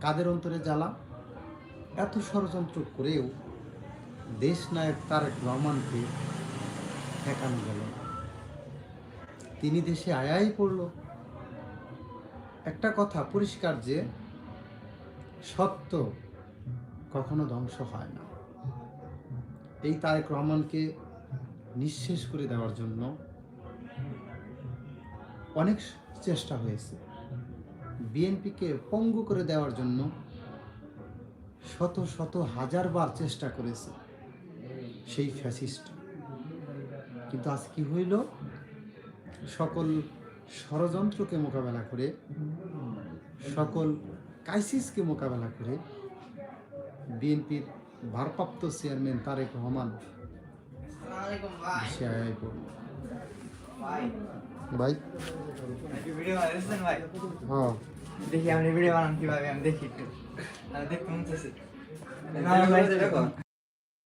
কাদের অন্তরে জ্বালা? এত ষড়যন্ত্র করেও দেশ নায়ক তারেক রহমানকে ঠেকানো গেল তিনি দেশে আয়াই পড়ল একটা কথা পরিষ্কার যে, সত্য কখনো ধ্বংস হয় না। এই তারেক রহমানকে নিঃশেষ করে দেওয়ার জন্য অনেক চেষ্টা হয়েছে। বিএনপিকে পঙ্গু করে দেওয়ার জন্য শত শত হাজার বার চেষ্টা করেছে সেই ফ্যাসিস্ট। কিন্তু আজ কি হইল? সকল ষড়যন্ত্রকে মোকাবেলা করে সকল ক্রাইসিসকে মোকাবেলা করে বিএনপির ভারপ্রাপ্ত চেয়ারম্যান তারেক রহমান ভাই? হ্যাঁ। দেখি আপনি ভিডিও বানান কীভাবে আমি দেখি একটু দেখতে মন চাইছে।